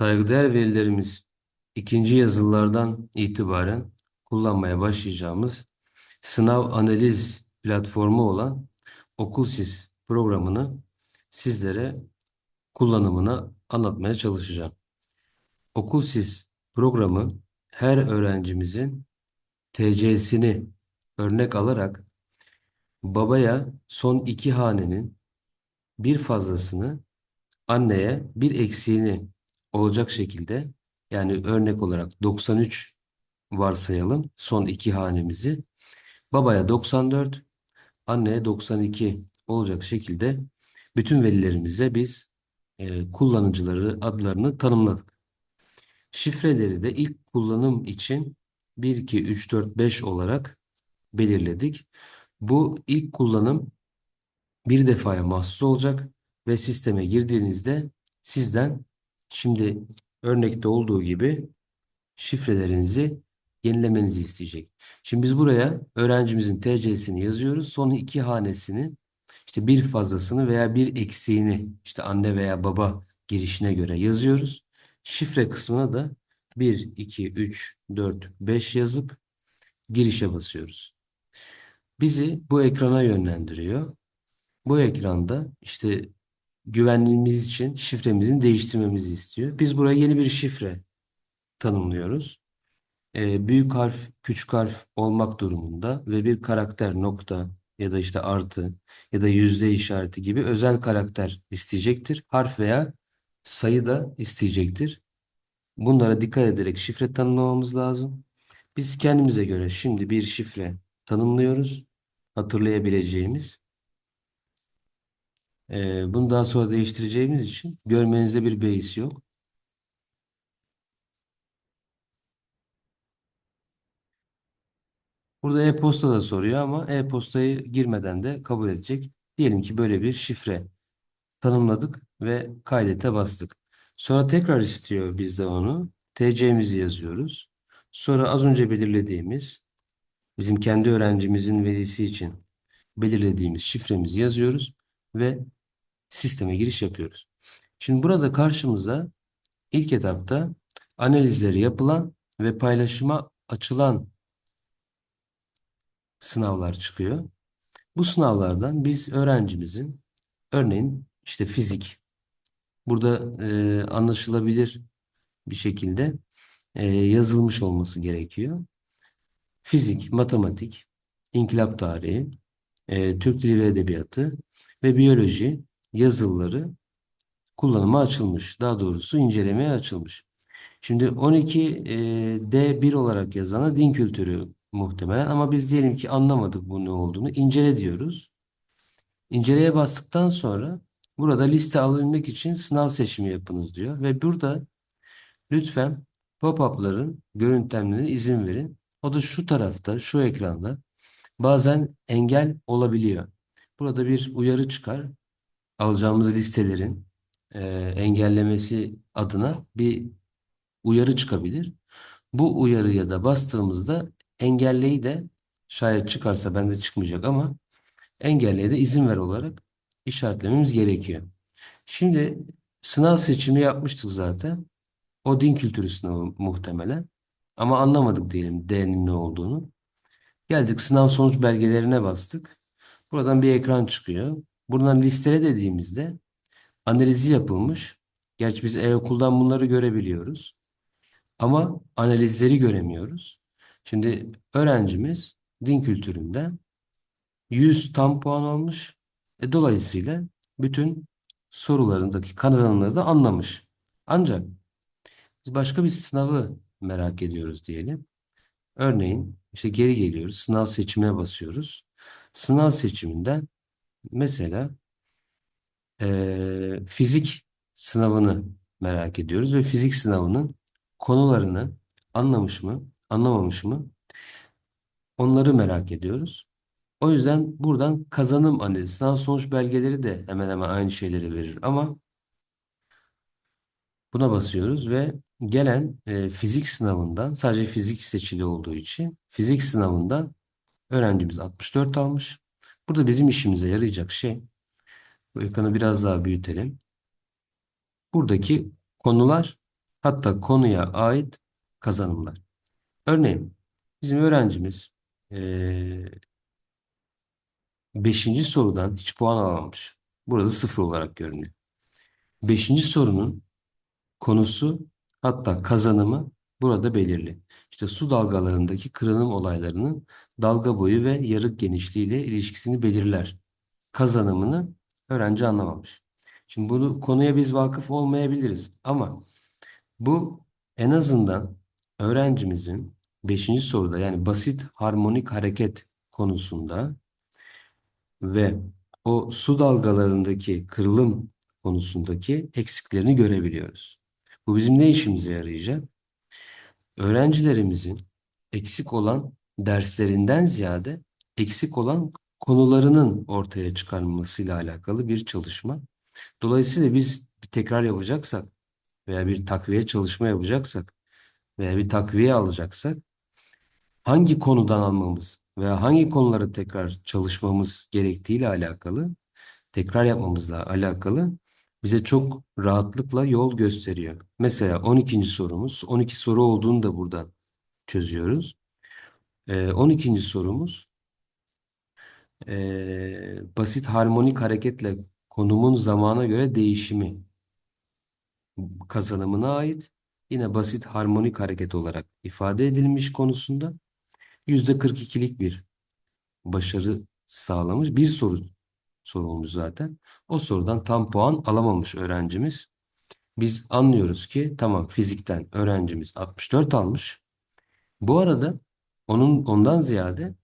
Saygıdeğer velilerimiz, ikinci yazılılardan itibaren kullanmaya başlayacağımız sınav analiz platformu olan Okulsys programını sizlere kullanımını anlatmaya çalışacağım. Okulsys programı her öğrencimizin TC'sini örnek alarak babaya son iki hanenin bir fazlasını anneye bir eksiğini olacak şekilde yani örnek olarak 93 varsayalım son iki hanemizi. Babaya 94, anneye 92 olacak şekilde bütün velilerimize biz e, kullanıcıları adlarını tanımladık. Şifreleri de ilk kullanım için 1, 2, 3, 4, 5 olarak belirledik. Bu ilk kullanım bir defaya mahsus olacak ve sisteme girdiğinizde sizden şimdi örnekte olduğu gibi şifrelerinizi yenilemenizi isteyecek. Şimdi biz buraya öğrencimizin TC'sini yazıyoruz. Son iki hanesini işte bir fazlasını veya bir eksiğini işte anne veya baba girişine göre yazıyoruz. Şifre kısmına da 1, 2, 3, 4, 5 yazıp girişe basıyoruz. Bizi bu ekrana yönlendiriyor. Bu ekranda işte güvenliğimiz için şifremizin değiştirmemizi istiyor. Biz buraya yeni bir şifre tanımlıyoruz. Ee, büyük harf, küçük harf olmak durumunda ve bir karakter nokta ya da işte artı ya da yüzde işareti gibi özel karakter isteyecektir. Harf veya sayı da isteyecektir. Bunlara dikkat ederek şifre tanımlamamız lazım. Biz kendimize göre şimdi bir şifre tanımlıyoruz. Hatırlayabileceğimiz. Ee, bunu daha sonra değiştireceğimiz için görmenizde bir beis yok. Burada e-posta da soruyor ama e-postayı girmeden de kabul edecek. Diyelim ki böyle bir şifre tanımladık ve kaydete bastık. Sonra tekrar istiyor bizde onu. TC'mizi yazıyoruz. Sonra az önce belirlediğimiz bizim kendi öğrencimizin velisi için belirlediğimiz şifremizi yazıyoruz ve sisteme giriş yapıyoruz. Şimdi burada karşımıza ilk etapta analizleri yapılan ve paylaşıma açılan sınavlar çıkıyor. Bu sınavlardan biz öğrencimizin örneğin işte fizik burada e, anlaşılabilir bir şekilde e, yazılmış olması gerekiyor. Fizik, matematik, inkılap tarihi, e, Türk Dili ve Edebiyatı ve biyoloji yazılıları kullanıma açılmış. Daha doğrusu incelemeye açılmış. Şimdi 12 e, D1 olarak yazana din kültürü muhtemelen ama biz diyelim ki anlamadık bu ne olduğunu. İncele diyoruz. İnceleye bastıktan sonra burada liste alabilmek için sınav seçimi yapınız diyor. Ve burada lütfen pop-up'ların görüntülemlerine izin verin. O da şu tarafta, şu ekranda bazen engel olabiliyor. Burada bir uyarı çıkar. Alacağımız listelerin e, engellemesi adına bir uyarı çıkabilir. Bu uyarıya da bastığımızda engelleyi de şayet çıkarsa bende çıkmayacak ama engelleye de izin ver olarak işaretlememiz gerekiyor. Şimdi sınav seçimi yapmıştık zaten. O din kültürü sınavı muhtemelen. Ama anlamadık diyelim D'nin ne olduğunu. Geldik sınav sonuç belgelerine bastık. Buradan bir ekran çıkıyor. Buradan listele dediğimizde analizi yapılmış. Gerçi biz e-okuldan bunları görebiliyoruz. Ama analizleri göremiyoruz. Şimdi öğrencimiz din kültüründe 100 tam puan almış. E, dolayısıyla bütün sorularındaki kazanımları da anlamış. Ancak biz başka bir sınavı merak ediyoruz diyelim. Örneğin işte geri geliyoruz. Sınav seçimine basıyoruz. Sınav seçiminden mesela eee, fizik sınavını merak ediyoruz ve fizik sınavının konularını anlamış mı, anlamamış mı onları merak ediyoruz. O yüzden buradan kazanım analizi, sınav sonuç belgeleri de hemen hemen aynı şeyleri verir ama buna basıyoruz ve gelen e, fizik sınavından sadece fizik seçili olduğu için fizik sınavından öğrencimiz 64 almış. Burada bizim işimize yarayacak şey bu ekranı biraz daha büyütelim. Buradaki konular hatta konuya ait kazanımlar. Örneğin bizim öğrencimiz eee 5. sorudan hiç puan alamamış. Burada sıfır olarak görünüyor. Beşinci sorunun konusu hatta kazanımı burada belirli. İşte su dalgalarındaki kırılım olaylarının dalga boyu ve yarık genişliğiyle ilişkisini belirler. Kazanımını öğrenci anlamamış. Şimdi bunu konuya biz vakıf olmayabiliriz ama bu en azından öğrencimizin 5. soruda yani basit harmonik hareket konusunda ve o su dalgalarındaki kırılım konusundaki eksiklerini görebiliyoruz. Bu bizim ne işimize yarayacak? Öğrencilerimizin eksik olan derslerinden ziyade eksik olan konularının ortaya çıkarılmasıyla alakalı bir çalışma. Dolayısıyla biz bir tekrar yapacaksak veya bir takviye çalışma yapacaksak veya bir takviye alacaksak hangi konudan almamız veya hangi konuları tekrar çalışmamız gerektiğiyle alakalı, tekrar yapmamızla alakalı bize çok rahatlıkla yol gösteriyor. Mesela 12. sorumuz, 12 soru olduğunu da buradan çözüyoruz. Ee, 12. sorumuz ee, basit harmonik hareketle konumun zamana göre değişimi kazanımına ait. Yine basit harmonik hareket olarak ifade edilmiş konusunda %42'lik bir başarı sağlamış. Bir soru sorulmuş zaten. O sorudan tam puan alamamış öğrencimiz. Biz anlıyoruz ki tamam fizikten öğrencimiz 64 almış. Bu arada onun ondan ziyade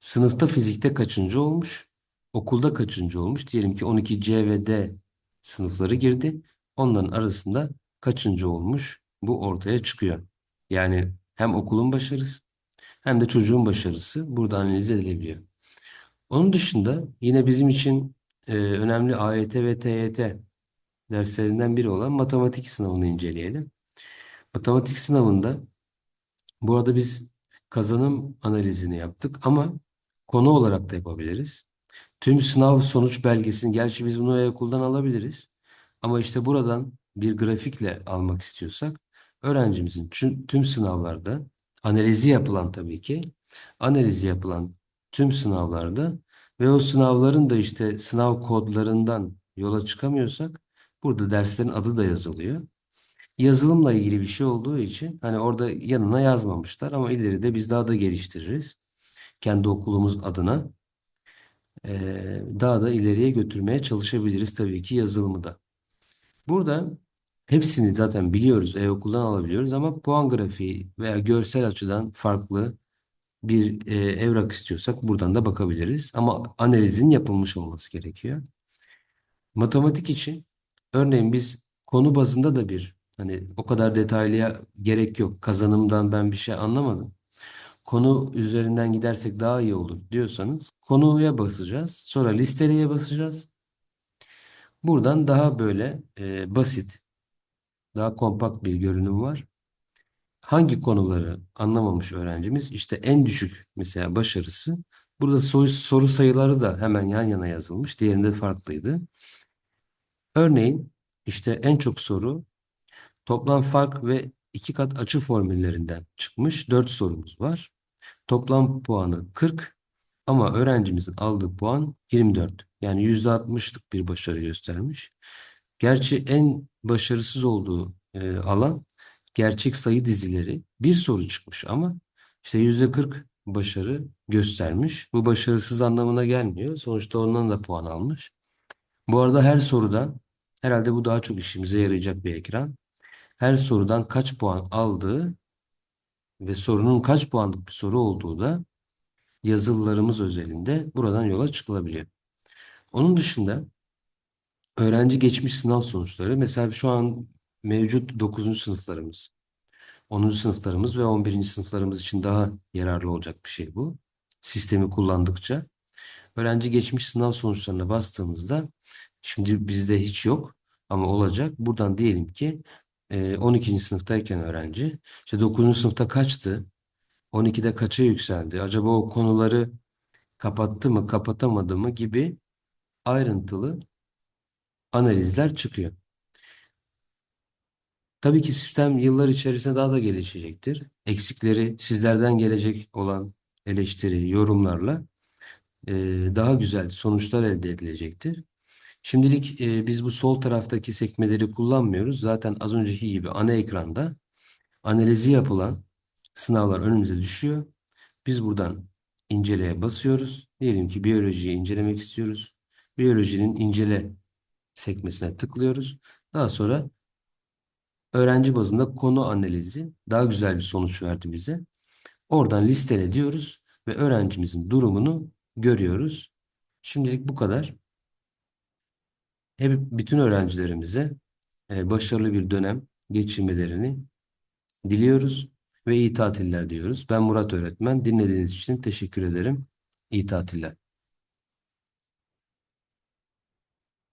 sınıfta fizikte kaçıncı olmuş, okulda kaçıncı olmuş. Diyelim ki 12 C ve D sınıfları girdi. Onların arasında kaçıncı olmuş bu ortaya çıkıyor. Yani hem okulun başarısı hem de çocuğun başarısı burada analiz edilebiliyor. Onun dışında yine bizim için e, önemli AYT ve TYT derslerinden biri olan matematik sınavını inceleyelim. Matematik sınavında bu arada biz kazanım analizini yaptık ama konu olarak da yapabiliriz. Tüm sınav sonuç belgesini, gerçi biz bunu e-okuldan alabiliriz. Ama işte buradan bir grafikle almak istiyorsak öğrencimizin tüm sınavlarda analizi yapılan tabii ki analizi yapılan tüm sınavlarda ve o sınavların da işte sınav kodlarından yola çıkamıyorsak burada derslerin adı da yazılıyor. Yazılımla ilgili bir şey olduğu için hani orada yanına yazmamışlar ama ileride biz daha da geliştiririz. Kendi okulumuz adına ee, daha da ileriye götürmeye çalışabiliriz tabii ki yazılımı da. Burada hepsini zaten biliyoruz, e-okuldan alabiliyoruz ama puan grafiği veya görsel açıdan farklı bir e, evrak istiyorsak buradan da bakabiliriz. Ama analizin yapılmış olması gerekiyor. Matematik için örneğin biz konu bazında da bir hani o kadar detaylıya gerek yok. Kazanımdan ben bir şey anlamadım. Konu üzerinden gidersek daha iyi olur diyorsanız konuya basacağız. Sonra listeleye basacağız. Buradan daha böyle e, basit, daha kompakt bir görünüm var. Hangi konuları anlamamış öğrencimiz? İşte en düşük mesela başarısı. Burada soru, soru sayıları da hemen yan yana yazılmış. Diğerinde farklıydı. Örneğin işte en çok soru toplam fark ve iki kat açı formüllerinden çıkmış. Dört sorumuz var. Toplam puanı 40 ama öğrencimizin aldığı puan 24. Yani %60'lık bir başarı göstermiş. Gerçi en başarısız olduğu e, alan gerçek sayı dizileri. Bir soru çıkmış ama işte %40 başarı göstermiş. Bu başarısız anlamına gelmiyor. Sonuçta ondan da puan almış. Bu arada her sorudan herhalde bu daha çok işimize yarayacak bir ekran. Her sorudan kaç puan aldığı ve sorunun kaç puanlık bir soru olduğu da yazılılarımız özelinde buradan yola çıkılabiliyor. Onun dışında öğrenci geçmiş sınav sonuçları mesela şu an mevcut 9. sınıflarımız, 10. sınıflarımız ve 11. sınıflarımız için daha yararlı olacak bir şey bu. Sistemi kullandıkça. Öğrenci geçmiş sınav sonuçlarına bastığımızda şimdi bizde hiç yok ama olacak. Buradan diyelim ki 12. sınıftayken öğrenci işte 9. sınıfta kaçtı? 12'de kaça yükseldi? Acaba o konuları kapattı mı, kapatamadı mı gibi ayrıntılı analizler çıkıyor. Tabii ki sistem yıllar içerisinde daha da gelişecektir. Eksikleri sizlerden gelecek olan eleştiri, yorumlarla e, daha güzel sonuçlar elde edilecektir. Şimdilik e, biz bu sol taraftaki sekmeleri kullanmıyoruz. Zaten az önceki gibi ana ekranda analizi yapılan sınavlar önümüze düşüyor. Biz buradan inceleye basıyoruz. Diyelim ki biyolojiyi incelemek istiyoruz. Biyolojinin incele sekmesine tıklıyoruz. Daha sonra öğrenci bazında konu analizi daha güzel bir sonuç verdi bize. Oradan listele diyoruz ve öğrencimizin durumunu görüyoruz. Şimdilik bu kadar. Hep bütün öğrencilerimize e, başarılı bir dönem geçirmelerini diliyoruz ve iyi tatiller diyoruz. Ben Murat öğretmen. Dinlediğiniz için teşekkür ederim. İyi tatiller.